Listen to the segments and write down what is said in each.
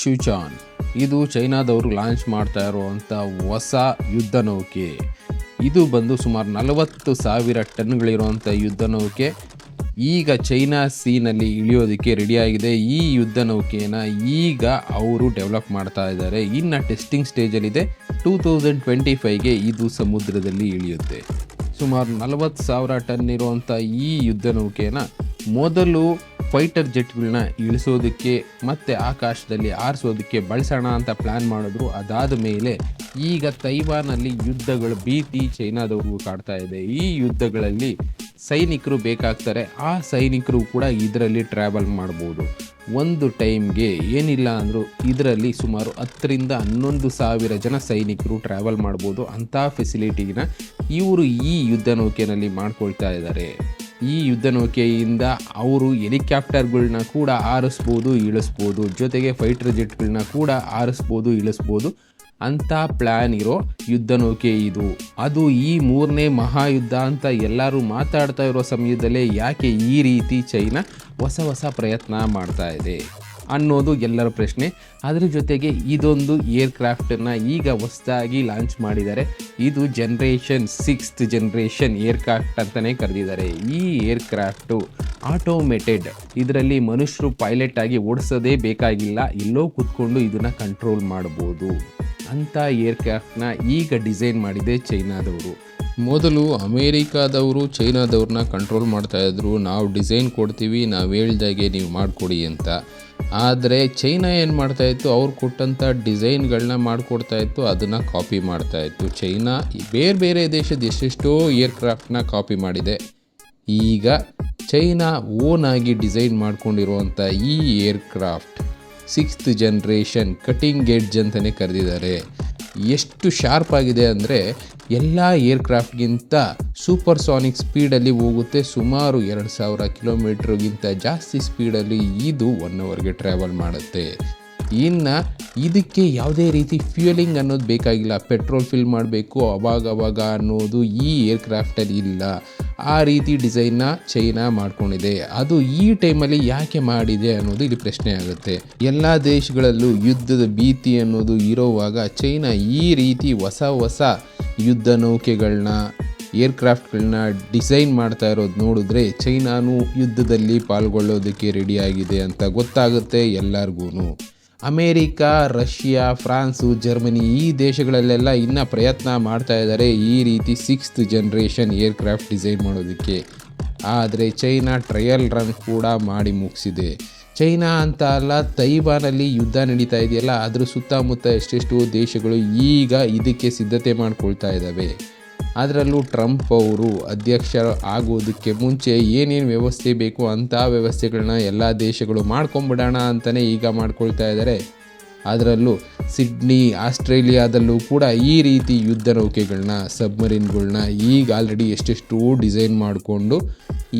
ಶುಚಾನ್. ಇದು ಚೈನಾದವರು ಲಾಂಚ್ ಮಾಡ್ತಾ ಇರುವಂಥ ಹೊಸ ಯುದ್ಧ ನೌಕೆ. ಇದು ಬಂದು ಸುಮಾರು ನಲವತ್ತು ಸಾವಿರ ಟನ್ಗಳಿರುವಂಥ ಯುದ್ಧ ನೌಕೆ. ಈಗ ಚೈನಾ ಸೀನಲ್ಲಿ ಇಳಿಯೋದಕ್ಕೆ ರೆಡಿಯಾಗಿದೆ. ಈ ಯುದ್ಧ ನೌಕೆಯನ್ನು ಈಗ ಅವರು ಡೆವಲಪ್ ಮಾಡ್ತಾ ಇದ್ದಾರೆ. ಇನ್ನು ಟೆಸ್ಟಿಂಗ್ ಸ್ಟೇಜಲ್ಲಿದೆ. ಟೂ ತೌಸಂಡ್ ಟ್ವೆಂಟಿ ಫೈವ್ಗೆ ಇದು ಸಮುದ್ರದಲ್ಲಿ ಇಳಿಯುತ್ತೆ. ಸುಮಾರು ನಲವತ್ತು ಸಾವಿರ ಟನ್ ಇರುವಂಥ ಈ ಯುದ್ಧ ನೌಕೆಯನ್ನು ಮೊದಲು ಫೈಟರ್ ಜೆಟ್ಗಳನ್ನ ಇಳಿಸೋದಕ್ಕೆ ಮತ್ತು ಆಕಾಶದಲ್ಲಿ ಆರಿಸೋದಕ್ಕೆ ಬಳಸೋಣ ಅಂತ ಪ್ಲ್ಯಾನ್ ಮಾಡಿದ್ರು. ಅದಾದ ಮೇಲೆ ಈಗ ತೈವಾನಲ್ಲಿ ಯುದ್ಧಗಳು, ಭೀತಿ ಚೈನಾದವ್ರಿಗೂ ಕಾಡ್ತಾ ಇದೆ. ಈ ಯುದ್ಧಗಳಲ್ಲಿ ಸೈನಿಕರು ಬೇಕಾಗ್ತಾರೆ. ಆ ಸೈನಿಕರು ಕೂಡ ಇದರಲ್ಲಿ ಟ್ರಾವೆಲ್ ಮಾಡ್ಬೋದು. ಒಂದು ಟೈಮ್ಗೆ ಏನಿಲ್ಲ ಅಂದರೂ ಇದರಲ್ಲಿ ಸುಮಾರು ಹತ್ತರಿಂದ ಹನ್ನೊಂದು ಸಾವಿರ ಜನ ಸೈನಿಕರು ಟ್ರಾವೆಲ್ ಮಾಡ್ಬೋದು. ಅಂಥ ಫೆಸಿಲಿಟಿನ ಇವರು ಈ ಯುದ್ಧ ನೌಕೆಯಲ್ಲಿ ಮಾಡ್ಕೊಳ್ತಾ ಇದ್ದಾರೆ. ಈ ಯುದ್ಧನೌಕೆಯಿಂದ ಅವರು ಹೆಲಿಕಾಪ್ಟರ್ಗಳನ್ನ ಕೂಡ ಆರಿಸ್ಬೋದು, ಇಳಿಸ್ಬೋದು. ಜೊತೆಗೆ ಫೈಟರ್ ಜೆಟ್ಗಳನ್ನ ಕೂಡ ಆರಿಸ್ಬೋದು, ಇಳಿಸ್ಬೋದು. ಅಂಥ ಪ್ಲ್ಯಾನ್ ಇರೋ ಯುದ್ಧನೌಕೆ ಇದು. ಅದು ಈ ಮೂರನೇ ಮಹಾಯುದ್ಧ ಅಂತ ಎಲ್ಲರೂ ಮಾತಾಡ್ತಾ ಇರೋ ಸಮಯದಲ್ಲೇ ಯಾಕೆ ಈ ರೀತಿ ಚೈನಾ ಹೊಸ ಹೊಸ ಪ್ರಯತ್ನ ಮಾಡ್ತಾ ಇದೆ? ಅನ್ನೋದು ಎಲ್ಲರ ಪ್ರಶ್ನೆ. ಅದರ ಜೊತೆಗೆ ಇದೊಂದು ಏರ್ಕ್ರಾಫ್ಟನ್ನು ಈಗ ಹೊಸದಾಗಿ ಲಾಂಚ್ ಮಾಡಿದ್ದಾರೆ. ಇದು ಜನ್ರೇಷನ್ ಸಿಕ್ಸ್ತ್ ಜನ್ರೇಷನ್ ಏರ್ಕ್ರಾಫ್ಟ್ ಅಂತಲೇ ಕರೆದಿದ್ದಾರೆ. ಈ ಏರ್ಕ್ರಾಫ್ಟು ಆಟೋಮೇಟೆಡ್ ಇದರಲ್ಲಿ ಮನುಷ್ಯರು ಪೈಲಟ್ ಆಗಿ ಓಡಿಸೋದೇ ಬೇಕಾಗಿಲ್ಲ. ಎಲ್ಲೋ ಕೂತ್ಕೊಂಡು ಇದನ್ನು ಕಂಟ್ರೋಲ್ ಮಾಡ್ಬೋದು. ಅಂಥ ಏರ್ಕ್ರಾಫ್ಟ್ನ ಈಗ ಡಿಸೈನ್ ಮಾಡಿದೆ ಚೈನಾದವರು. ಮೊದಲು ಅಮೇರಿಕಾದವರು ಚೈನಾದವ್ರನ್ನ ಕಂಟ್ರೋಲ್ ಮಾಡ್ತಾಯಿದ್ರು ನಾವು ಡಿಸೈನ್ ಕೊಡ್ತೀವಿ, ನಾವು ಹೇಳ್ದಾಗೆ ನೀವು ಮಾಡಿಕೊಡಿ ಅಂತ. ಆದರೆ ಚೈನಾ ಏನು ಮಾಡ್ತಾಯಿತ್ತು ಅವ್ರು ಕೊಟ್ಟಂಥ ಡಿಸೈನ್ಗಳನ್ನ ಮಾಡಿಕೊಡ್ತಾ ಇತ್ತು, ಅದನ್ನು ಕಾಪಿ ಮಾಡ್ತಾಯಿತ್ತು ಚೈನಾ ಬೇರೆ ಬೇರೆ ದೇಶದ ಎಷ್ಟೆಷ್ಟೋ ಏರ್ಕ್ರಾಫ್ಟ್ನ ಕಾಪಿ ಮಾಡಿದೆ. ಈಗ ಚೈನಾ ಓನ್ ಆಗಿ ಡಿಸೈನ್ ಮಾಡ್ಕೊಂಡಿರುವಂಥ ಈ aircraft sixth generation cutting edge ಅಂತಲೇ ಕರೆದಿದ್ದಾರೆ. ಎಷ್ಟು ಶಾರ್ಪ್ ಆಗಿದೆ ಅಂದರೆ ಎಲ್ಲ ಏರ್ಕ್ರಾಫ್ಟ್ಗಿಂತ ಸೂಪರ್ ಸಾನಿಕ್ ಸ್ಪೀಡಲ್ಲಿ ಹೋಗುತ್ತೆ. ಸುಮಾರು ಎರಡು ಸಾವಿರ ಕಿಲೋಮೀಟ್ರಿಗಿಂತ ಜಾಸ್ತಿ ಸ್ಪೀಡಲ್ಲಿ ಇದು ಒನ್ ಅವರ್ಗೆ ಟ್ರಾವೆಲ್ ಮಾಡುತ್ತೆ. ಇನ್ನು ಇದಕ್ಕೆ ಯಾವುದೇ ರೀತಿ ಫ್ಯೂಯಲಿಂಗ್ ಅನ್ನೋದು ಬೇಕಾಗಿಲ್ಲ. ಪೆಟ್ರೋಲ್ ಫಿಲ್ ಮಾಡಬೇಕು, ಅವಾಗವಾಗ ಅವಾಗ ಅನ್ನೋದು ಈ ಏರ್ಕ್ರಾಫ್ಟಲ್ಲಿ ಇಲ್ಲ. ಆ ರೀತಿ ಡಿಸೈನ್ನ ಚೈನಾ ಮಾಡ್ಕೊಂಡಿದೆ. ಅದು ಈ ಟೈಮಲ್ಲಿ ಯಾಕೆ ಮಾಡಿದೆ ಅನ್ನೋದು ಇಲ್ಲಿ ಪ್ರಶ್ನೆ ಆಗುತ್ತೆ. ಎಲ್ಲ ದೇಶಗಳಲ್ಲೂ ಯುದ್ಧದ ಭೀತಿ ಅನ್ನೋದು ಇರೋವಾಗ ಚೈನಾ ಈ ರೀತಿ ಹೊಸ ಹೊಸ ಯುದ್ಧ ನೌಕೆಗಳನ್ನ ಏರ್ಕ್ರಾಫ್ಟ್ಗಳನ್ನ ಡಿಸೈನ್ ಮಾಡ್ತಾ ಇರೋದು ನೋಡಿದ್ರೆ ಚೈನಾನು ಯುದ್ಧದಲ್ಲಿ ಪಾಲ್ಗೊಳ್ಳೋದಕ್ಕೆ ರೆಡಿಯಾಗಿದೆ ಅಂತ ಗೊತ್ತಾಗುತ್ತೆ ಎಲ್ಲರಿಗೂ ಅಮೇರಿಕಾ, ರಷ್ಯಾ, ಫ್ರಾನ್ಸು, ಜರ್ಮನಿ ಈ ದೇಶಗಳಲ್ಲೆಲ್ಲ ಇನ್ನೂ ಪ್ರಯತ್ನ ಮಾಡ್ತಾ ಇದ್ದಾರೆ ಈ ರೀತಿ ಸಿಕ್ಸ್ತ್ ಜನ್ರೇಷನ್ ಏರ್ಕ್ರಾಫ್ಟ್ ಡಿಸೈನ್ ಮಾಡೋದಕ್ಕೆ. ಆದರೆ ಚೈನಾ ಟ್ರಯಲ್ ರನ್ ಕೂಡ ಮಾಡಿ ಮುಗಿಸಿದೆ. ಚೈನಾ ಅಂತ ಅಲ್ಲ, ತೈವಾನಲ್ಲಿ ಯುದ್ಧ ನಡೀತಾ ಇದೆಯಲ್ಲ, ಅದರ ಸುತ್ತಮುತ್ತ ಎಷ್ಟೆಷ್ಟು ದೇಶಗಳು ಈಗ ಇದಕ್ಕೆ ಸಿದ್ಧತೆ ಮಾಡ್ಕೊಳ್ತಾ ಇದ್ದಾವೆ. ಅದರಲ್ಲೂ ಟ್ರಂಪ್ ಅವರು ಅಧ್ಯಕ್ಷ ಆಗೋದಕ್ಕೆ ಮುಂಚೆ ಏನೇನು ವ್ಯವಸ್ಥೆ ಬೇಕು ಅಂಥ ವ್ಯವಸ್ಥೆಗಳನ್ನ ಎಲ್ಲ ದೇಶಗಳು ಮಾಡ್ಕೊಂಬಿಡೋಣ ಅಂತಲೇ ಈಗ ಮಾಡ್ಕೊಳ್ತಾ ಇದ್ದಾರೆ ಅದರಲ್ಲೂ ಸಿಡ್ನಿ, ಆಸ್ಟ್ರೇಲಿಯಾದಲ್ಲೂ ಕೂಡ ಈ ರೀತಿ ಯುದ್ಧ ನೌಕೆಗಳನ್ನ ಸಬ್ಮರೀನ್ಗಳನ್ನ ಈಗ ಆಲ್ರೆಡಿ ಎಷ್ಟೆಷ್ಟು ಡಿಸೈನ್ ಮಾಡಿಕೊಂಡು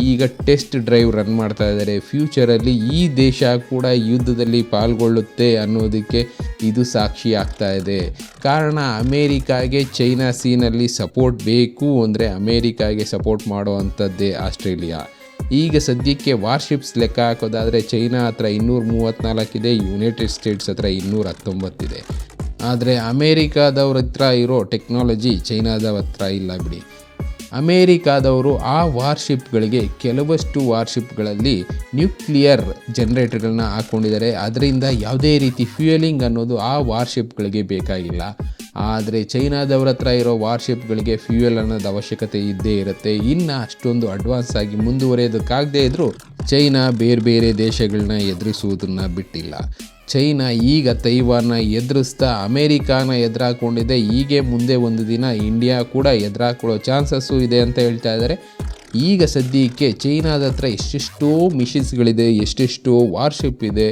ಈಗ ಟೆಸ್ಟ್ ಡ್ರೈವ್ ರನ್ ಮಾಡ್ತಾ ಇದ್ದಾರೆ ಫ್ಯೂಚರಲ್ಲಿ ಈ ದೇಶ ಕೂಡ ಯುದ್ಧದಲ್ಲಿ ಪಾಲ್ಗೊಳ್ಳುತ್ತೆ ಅನ್ನೋದಕ್ಕೆ ಇದು ಸಾಕ್ಷಿ ಆಗ್ತಾ ಇದೆ. ಕಾರಣ ಅಮೇರಿಕಾಗೆ ಚೈನಾ ಸೀನಲ್ಲಿ ಸಪೋರ್ಟ್ ಬೇಕು ಅಂದರೆ ಅಮೇರಿಕಾಗೆ ಸಪೋರ್ಟ್ ಮಾಡುವಂಥದ್ದೇ ಆಸ್ಟ್ರೇಲಿಯಾ. ಈಗ ಸದ್ಯಕ್ಕೆ ವಾರ್ಶಿಪ್ಸ್ ಲೆಕ್ಕ ಹಾಕೋದಾದರೆ ಚೈನಾ ಹತ್ರ ಇನ್ನೂರ ಮೂವತ್ತ್ನಾಲ್ಕಿದೆ ಯುನೈಟೆಡ್ ಸ್ಟೇಟ್ಸ್ ಹತ್ರ ಇನ್ನೂರ ಹತ್ತೊಂಬತ್ತಿದೆ. ಆದರೆ ಅಮೇರಿಕಾದವ್ರ ಹತ್ರ ಇರೋ ಟೆಕ್ನಾಲಜಿ ಚೈನಾದವ್ರ ಹತ್ರ ಇಲ್ಲ ಬಿಡಿ. ಅಮೇರಿಕಾದವರು ಆ ವಾರ್ಶಿಪ್ಗಳಿಗೆ ಕೆಲವಷ್ಟು ವಾರ್ಶಿಪ್ಗಳಲ್ಲಿ ನ್ಯೂಕ್ಲಿಯರ್ ಜನ್ರೇಟರ್ಗಳನ್ನ ಹಾಕ್ಕೊಂಡಿದ್ದಾರೆ ಅದರಿಂದ ಯಾವುದೇ ರೀತಿ ಫ್ಯೂಯಲಿಂಗ್ ಅನ್ನೋದು ಆ ವಾರ್ಶಿಪ್ಗಳಿಗೆ ಬೇಕಾಗಿಲ್ಲ. ಆದರೆ ಚೈನಾದವ್ರ ಹತ್ರ ಇರೋ ವಾರ್ಶಿಪ್ಗಳಿಗೆ ಫ್ಯೂಯಲ್ ಅನ್ನೋದು ಅವಶ್ಯಕತೆ ಇದ್ದೇ ಇರುತ್ತೆ. ಇನ್ನು ಅಷ್ಟೊಂದು ಅಡ್ವಾನ್ಸ್ ಆಗಿ ಮುಂದುವರಿಯೋದಕ್ಕಾಗದೇ ಇದ್ದರೂ ಚೈನಾ ಬೇರೆ ಬೇರೆ ದೇಶಗಳನ್ನ ಎದುರಿಸುವುದನ್ನ ಬಿಟ್ಟಿಲ್ಲ. ಚೈನಾ ಈಗ ತೈವಾನ್ನ ಎದುರಿಸ್ತಾ ಅಮೇರಿಕಾನ ಎದುರಾಕೊಂಡಿದೆ. ಹೀಗೆ ಮುಂದೆ ಒಂದು ದಿನ ಇಂಡಿಯಾ ಕೂಡ ಎದುರಾಕೊಳ್ಳೋ ಚಾನ್ಸಸ್ಸು ಇದೆ ಅಂತ ಹೇಳ್ತಾ ಇದ್ದಾರೆ ಈಗ ಸದ್ಯಕ್ಕೆ ಚೈನಾದ ಹತ್ರ ಎಷ್ಟೆಷ್ಟೋ ಮಿಷಿನ್ಸ್ಗಳಿದೆ, ಎಷ್ಟೆಷ್ಟೋ ವಾರ್ಶಿಪ್ ಇದೆ.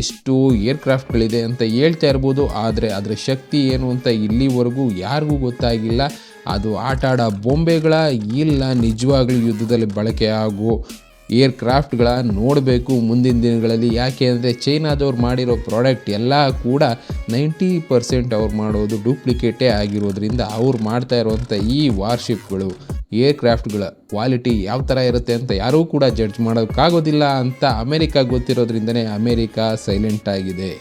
ಎಷ್ಟು ಏರ್ಕ್ರಾಫ್ಟ್ಗಳಿದೆ ಅಂತ ಹೇಳ್ತಾ ಇರ್ಬೋದು, ಆದರೆ ಅದರ ಶಕ್ತಿ ಏನು ಅಂತ ಇಲ್ಲಿವರೆಗೂ ಯಾರಿಗೂ ಗೊತ್ತಾಗಿಲ್ಲ. ಅದು ಆಟ ಆಡೋ ಬೊಂಬೆಗಳ ಇಲ್ಲ ನಿಜವಾಗ್ಲೂ ಯುದ್ಧದಲ್ಲಿ ಬಳಕೆ ಆಗೋ ಏರ್ಕ್ರಾಫ್ಟ್ಗಳ ನೋಡಬೇಕು ಮುಂದಿನ ದಿನಗಳಲ್ಲಿ. ಯಾಕೆ ಅಂದರೆ ಚೈನಾದವ್ರು ಮಾಡಿರೋ ಪ್ರಾಡಕ್ಟ್ ಎಲ್ಲ ಕೂಡ ನೈಂಟಿ ಪರ್ಸೆಂಟ್ ಅವ್ರು ಮಾಡೋದು ಡೂಪ್ಲಿಕೇಟೇ ಆಗಿರೋದ್ರಿಂದ ಅವ್ರು ಮಾಡ್ತಾ ಇರುವಂಥ ಈ ವಾರ್ಶಿಪ್ಗಳು. ಏರ್ಕ್ರಾಫ್ಟ್ಗಳ ಕ್ವಾಲಿಟಿ ಯಾವ ಥರ ಇರುತ್ತೆ ಅಂತ ಯಾರೂ ಕೂಡ ಜಡ್ಜ್ ಮಾಡೋಕ್ಕಾಗೋದಿಲ್ಲ ಅಂತ ಅಮೇರಿಕ ಗೊತ್ತಿರೋದ್ರಿಂದನೇ ಅಮೇರಿಕಾ ಸೈಲೆಂಟ್ ಆಗಿದೆ.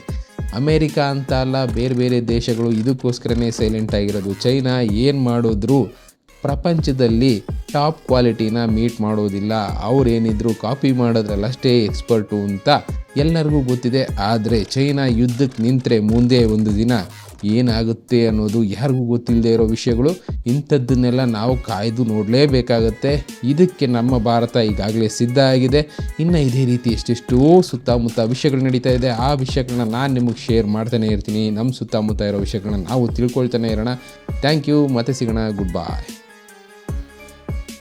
ಅಮೇರಿಕಾ ಅಂತ ಅಲ್ಲ, ಬೇರೆ ಬೇರೆ ದೇಶಗಳು ಇದಕ್ಕೋಸ್ಕರನೇ ಸೈಲೆಂಟ್ ಆಗಿರೋದು. ಚೈನಾ ಏನು ಮಾಡಿದ್ರು? ಪ್ರಪಂಚದಲ್ಲಿ ಟಾಪ್ ಕ್ವಾಲಿಟಿನ ಮೀಟ್ ಮಾಡೋದಿಲ್ಲ. ಅವರೇನಿದ್ರು ಕಾಪಿ ಮಾಡೋದ್ರಲ್ಲಷ್ಟೇ ಎಕ್ಸ್ಪರ್ಟು ಅಂತ ಎಲ್ಲರಿಗೂ ಗೊತ್ತಿದೆ. ಆದರೆ ಚೈನಾ ಯುದ್ಧಕ್ಕೆ ನಿಂತರೆ ಮುಂದೆ ಒಂದು ದಿನ ಏನಾಗುತ್ತೆ ಅನ್ನೋದು ಯಾರಿಗೂ ಗೊತ್ತಿಲ್ಲದೆ ಇರೋ ವಿಷಯಗಳು, ಇಂಥದ್ದನ್ನೆಲ್ಲ ನಾವು ಕಾಯ್ದು ನೋಡಲೇಬೇಕಾಗತ್ತೆ. ಇದಕ್ಕೆ ನಮ್ಮ ಭಾರತ ಈಗಾಗಲೇ ಸಿದ್ಧ ಆಗಿದೆ. ಇನ್ನು ಇದೇ ರೀತಿ ಎಷ್ಟೆಷ್ಟೋ ಸುತ್ತಮುತ್ತ ವಿಷಯಗಳು ನಡೀತಾ ಇದೆ. ಆ ವಿಷಯಗಳನ್ನ ನಾನು ನಿಮಗೆ ಶೇರ್ ಮಾಡ್ತಾನೆ ಇರ್ತೀನಿ. ನಮ್ಮ ಸುತ್ತಮುತ್ತ ಇರೋ ವಿಷಯಗಳನ್ನ ನಾವು ತಿಳ್ಕೊಳ್ತಾನೆ ಇರೋಣ. Thank you. ಮತ್ತೆ ಸಿಗೋಣ. ಗುಡ್ ಬಾಯ್